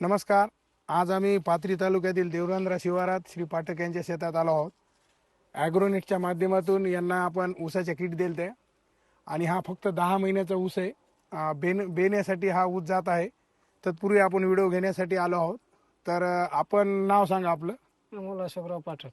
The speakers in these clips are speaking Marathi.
नमस्कार. आज आम्ही पाथरी तालुक्यातील देवरांद्रा शिवारात श्री पाठक यांच्या शेतात आलो आहोत. ॲग्रोनेटच्या माध्यमातून यांना आपण ऊसाच्या किट दिलते. आणि हा फक्त दहा महिन्याचा ऊस आहे. बेन बेण्यासाठी हा ऊस जात आहे. तत्पूर्वी आपण व्हिडिओ घेण्यासाठी आलो आहोत. तर आपण नाव सांगा आपलं. अमोल अशोकराव पाठक.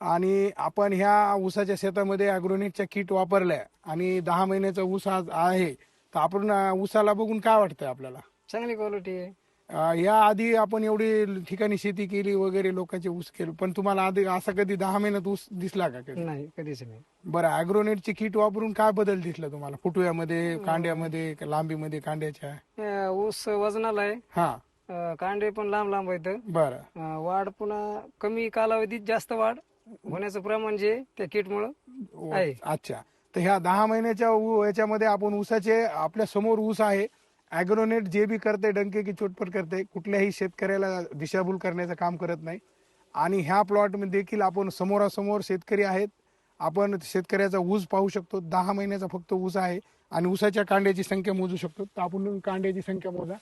आणि आपण ह्या ऊसाच्या शेतामध्ये ॲग्रोनेटच्या किट वापरल्या आणि दहा महिन्याचा ऊस आज आहे. तर आपण ऊसाला बघून काय वाटतंय आपल्याला? चांगली क्वालिटी आहे. या आधी आपण एवढी ठिकाणी शेती केली वगैरे लोकांचे ऊस केले पण तुम्हाला आधी असा कधी दहा महिन्यात ऊस दिसला का कधी? नाही कधीच नाही. बरं अॅग्रोनेटची किट वापरून काय बदल दिसला तुम्हाला? फुटव्यामध्ये कांड्यामध्ये लांबीमध्ये कांड्याच्या? अं, ऊस वजनाला आहे. हा. अं, कांडे पण लांब लांब आहेत. बरं. अं, वाढ पुन्हा कमी कालावधीत जास्त वाढ होण्याचं प्रमाण जे त्या किटमुळं आहे. अच्छा. तर ह्या दहा महिन्याच्या याच्यामध्ये आपण ऊसाचे आपल्यासमोर ऊस आहे. अॅग्रोनेट जे बी करते डंके की चोटपट करते कुठल्याही शेतकऱ्याला दिशाभूल करण्याचं काम करत नाही. आणि ह्या प्लॉटमध्ये देखील आपण समोरासमोर शेतकरी आहेत. आपण शेतकऱ्याचा ऊस पाहू शकतो. दहा महिन्याचा फक्त ऊस आहे आणि ऊसाच्या कांड्याची संख्या मोजू शकतो. तर आपण कांड्याची संख्या मोजा.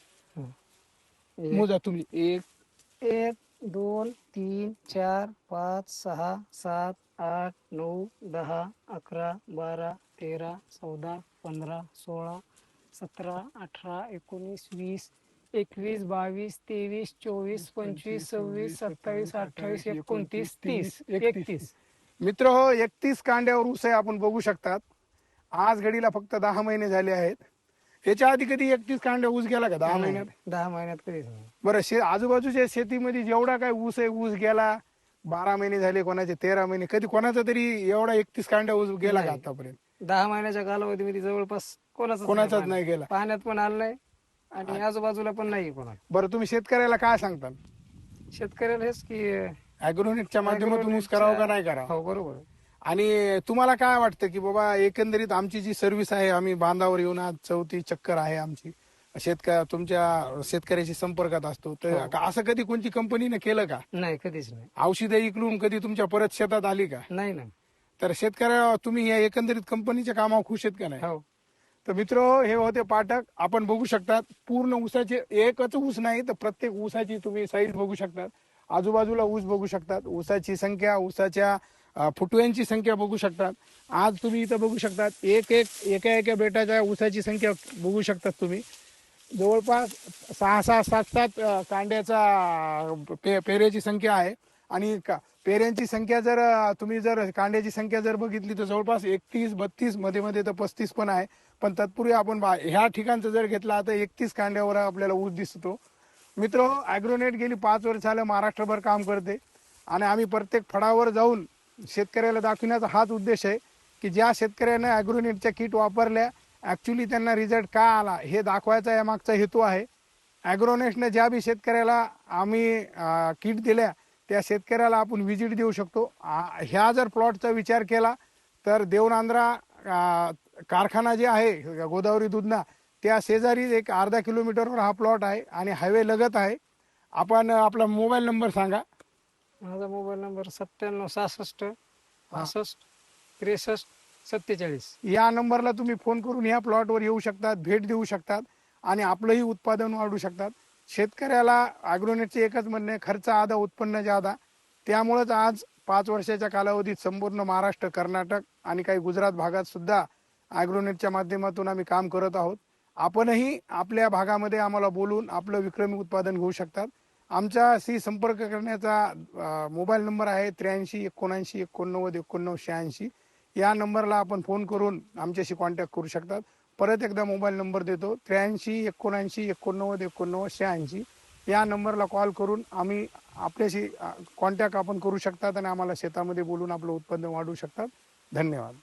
मोजा तुम्ही. एक एक दोन तीन चार पाच सहा सात आठ नऊ दहा अकरा बारा तेरा चौदा पंधरा सोळा सतरा अठरा एकोणीस वीस एकवीस बावीस तेवीस चोवीस पंचवीस सव्वीस सत्तावीस अठ्ठावीस एकोणतीस तीस एकतीस. मित्र हो एकतीस कांड्यावर ऊस आहे आपण बघू शकतात. आज घडीला फक्त दहा महिने झाले आहेत. याच्या आधी कधी एकतीस कांड्या ऊस गेला का दहा महिन्यात? दहा महिन्यात कधीच नाही. बरं शे आजूबाजूच्या शेतीमध्ये जेवढा काय ऊस आहे ऊस गेला बारा महिने झाले कोणाचे तेरा महिने कधी कोणाचा तरी एवढा एकतीस कांड्या ऊस गेला का. आतापर्यंत? दहा महिन्याच्या कालावधीमध्ये जवळपास कोणाचाच कोणाचाच नाही गेला. पाण्यात पण आलं नाही आणि आजूबाजूला पण नाही कोणा बरं तुम्ही शेतकऱ्याला काय सांगता शेतकऱ्याला हेच की अॅग्रोनेटच्या माध्यमातून ऊस करावं का नाही करावं? हो बरोबर. आणि तुम्हाला काय वाटतं की बाबा एकंदरीत आमची जी सर्व्हिस आहे आम्ही बांधावर येऊन आज चौथी चक्कर आहे आमची. शेतकऱ्या तुमच्या शेतकऱ्याशी संपर्कात असतो. तर हो. असं कधी कोणती कंपनीने केलं का? नाही कधीच नाही. औषधं इकडून कधी तुमच्या परत शेतात आली का? नाही नाही. तर शेतकऱ्या तुम्ही या एकंदरीत कंपनीच्या कामावर खुश आहेत का नाही? हो. तर मित्र हे होते पाठक. आपण बघू शकतात पूर्ण ऊसाचे एकच ऊस नाही तर प्रत्येक ऊसाची तुम्ही साईज बघू शकतात. आजूबाजूला ऊस बघू शकतात. ऊसाची संख्या ऊसाच्या फुटव्यांची संख्या बघू शकतात. आज तुम्ही इथं बघू शकतात एक एक एका एका बेटाच्या ऊसाची संख्या बघू शकतात तुम्ही. जवळपास सहा सहा सात सात कांड्याचा पे पेऱ्याची संख्या आहे. आणि का- पेऱ्यांची संख्या जर तुम्ही जर कांड्याची संख्या जर बघितली तर जवळपास एकतीस बत्तीसमध्ये मध्ये तर पस्तीस पण आहे. पण तत्पूर्वी आपण बा- ह्या ठिकाणचं जर घेतला तर एकतीस कांड्यावर आपल्याला ऊस दिसतो. मित्र ॲग्रोनेट गेली पाच वर्ष झालं महाराष्ट्रभर काम करते. आणि आम्ही प्रत्येक फळावर जाऊन शेतकऱ्याला दाखवण्याचा हाच उद्देश आहे की ज्या शेतकऱ्यानं ॲग्रोनेटच्या किट वापरल्या ॲक्च्युली त्यांना रिझल्ट का आला हे दाखवायचा या मागचा हेतू आहे. ॲग्रोनेटनं ज्या बी शेतकऱ्याला आम्ही किट दिल्या त्या शेतकऱ्याला आपण व्हिजिट देऊ शकतो. ह्या जर प्लॉटचा विचार केला तर देवनांद्रा कारखाना जे आहे गोदावरी दुधना त्या शेजारी एक अर्धा किलोमीटरवर हा प्लॉट आहे आणि हायवे लगत आहे. आपण आपला मोबाईल नंबर सांगा. माझा मोबाईल नंबर सत्त्याण्णव सहासष्ट पासष्ट त्रेसष्ट सत्तेचाळीस. या नंबरला तुम्ही फोन करून या प्लॉटवर येऊ शकतात भेट देऊ शकतात आणि आपलंही उत्पादन वाढू शकतात. शेतकऱ्याला अॅग्रोनेटचे एकच म्हणणे खर्च आधा उत्पन्न जादा त्यामुळेच आज पाच वर्षाच्या कालावधीत संपूर्ण महाराष्ट्र कर्नाटक आणि काही गुजरात भागात सुद्धा अॅग्रोनेटच्या माध्यमातून आम्ही काम करत आहोत. आपणही आपल्या भागामध्ये आम्हाला बोलून आपलं विक्रमी उत्पादन घेऊ शकतात. आमच्याशी संपर्क करण्याचा मोबाईल नंबर आहे त्र्याऐंशी एकोणऐंशी एकोणनव्वद एकोणनव्वद शहाऐंशी या नंबरला आपण फोन करून आमच्याशी कॉन्टॅक्ट करू शकतात. परत एकदा मोबाईल नंबर देतो. त्र्याऐंशी एकोणऐंशी एकोणनव्वद एकोणनव्वद शहाऐंशी. या नंबरला कॉल करून आम्ही आपल्याशी कॉन्टॅक्ट आपण करू शकतात आणि आम्हाला शेतामध्ये बोलून आपलं उत्पन्न वाढवू शकतात. धन्यवाद.